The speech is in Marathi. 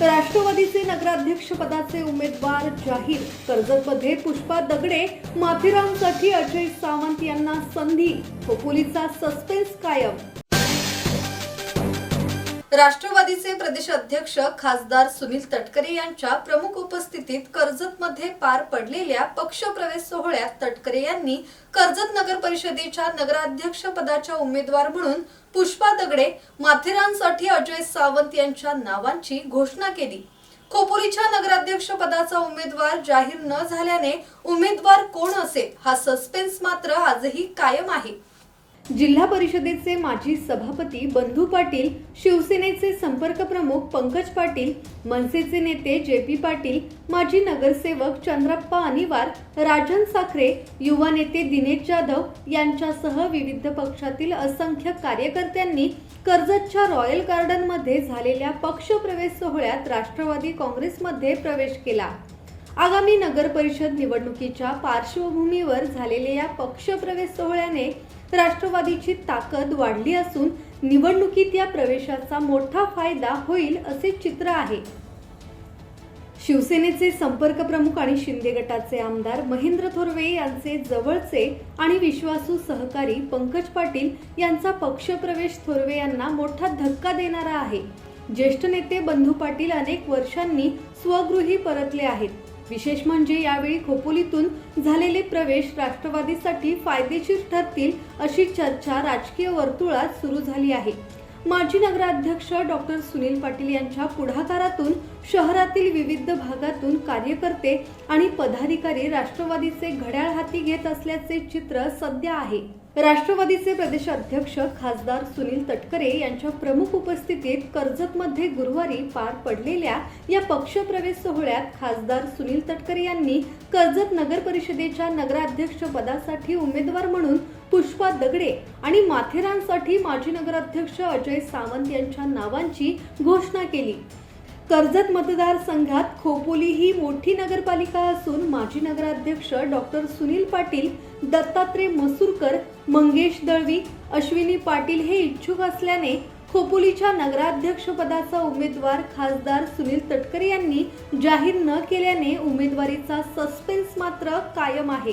राष्ट्रवादीचे नगराध्यक्ष पदाचे उमेदवार जाहीर. कर्जतमध्ये पुष्पा दगडे माथेरामसाठी अजय सावंत यांना संधी. खोपोलीचा सस्पेन्स कायम. राष्ट्रवादीचे प्रदेश अध्यक्ष खासदार सुनील तटकरे यांच्या प्रमुख उपस्थितीत कर्जतमध्ये पार पडलेल्या पक्षप्रवेश सोहळ्यात तटकरे यांनी कर्जत नगर परिषदेच्या नगराध्यक्ष पदाच्या उमेदवार म्हणून पुष्पा दगडे माथेरानसाठी अजय सावंत यांच्या नावांची घोषणा केली. खोपोलीच्या नगराध्यक्ष पदाचा उमेदवार जाहीर न झाल्याने उमेदवार कोण असेल हा सस्पेन्स मात्र आजही कायम आहे. जिल्हा परिषदेचे माजी सभापती बंधू पाटील शिवसेनेचे संपर्क प्रमुख पंकज पाटील मनसेचे नेते जे पी पाटील माजी नगरसेवक चंद्रप्पा अनिवार राजन साखरे युवा नेते दिनेश जाधव यांच्यासह विविध पक्षातील असंख्य कार्यकर्त्यांनी कर्जतच्या रॉयल गार्डनमध्ये झालेल्या पक्षप्रवेश सोहळ्यात राष्ट्रवादी काँग्रेसमध्ये प्रवेश केला. आगामी नगर परिषद निवडणुकीच्या पार्श्वभूमीवर झालेल्या या पक्षप्रवेश सोहळ्याने राष्ट्रवादीची ताकद वाढली असून निवडणुकीत या प्रवेशाचा मोठा फायदा होईल असे चित्र आहे. शिवसेनेचे संपर्क प्रमुख आणि शिंदे गटाचे आमदार महेंद्र थोरवे यांचे जवळचे आणि विश्वासू सहकारी पंकज पाटील यांचा पक्षप्रवेश थोरवे यांना मोठा धक्का देणारा आहे. ज्येष्ठ नेते बंधू पाटील अनेक वर्षांनी स्वगृही परतले आहेत. विशेष म्हणजे यावेळी खोपोलीतून झालेले प्रवेश राष्ट्रवादीसाठी फायदेशीर ठरतील अशी चर्चा राजकीय वर्तुळात सुरू झाली आहे. माजी नगराध्यक्ष डॉक्टर सुनील पाटील यांच्या पुढाकारातून शहरातील विविध भागातून कार्यकर्ते आणि पदाधिकारी राष्ट्रवादीचे घड्याळ हाती घेत असल्याचे चित्र सध्या आहे. राष्ट्रवादीचे प्रदेश अध्यक्ष खासदार सुनील तटकरे यांच्या प्रमुख उपस्थितीत कर्जतमध्ये गुरुवारी पार पडलेल्या या पक्षप्रवेश सोहळ्यात खासदार सुनील तटकरे यांनी कर्जत नगर परिषदेच्या नगराध्यक्ष पदासाठी उमेदवार म्हणून पुष्पा दगडे आणि माथेरानसाठी माजी नगराध्यक्ष अजय सावंत यांच्या नावांची घोषणा केली. कर्जत मतदारसंघात खोपोली ही मोठी नगरपालिका असून माजी नगराध्यक्ष डॉक्टर सुनील पाटील दत्तात्रय मसूरकर मंगेश दळवी अश्विनी पाटील हे इच्छुक असल्याने खोपोलीच्या नगराध्यक्षपदाचा उमेदवार खासदार सुनील तटकरे यांनी जाहीर न केल्याने उमेदवारीचा सस्पेन्स मात्र कायम आहे.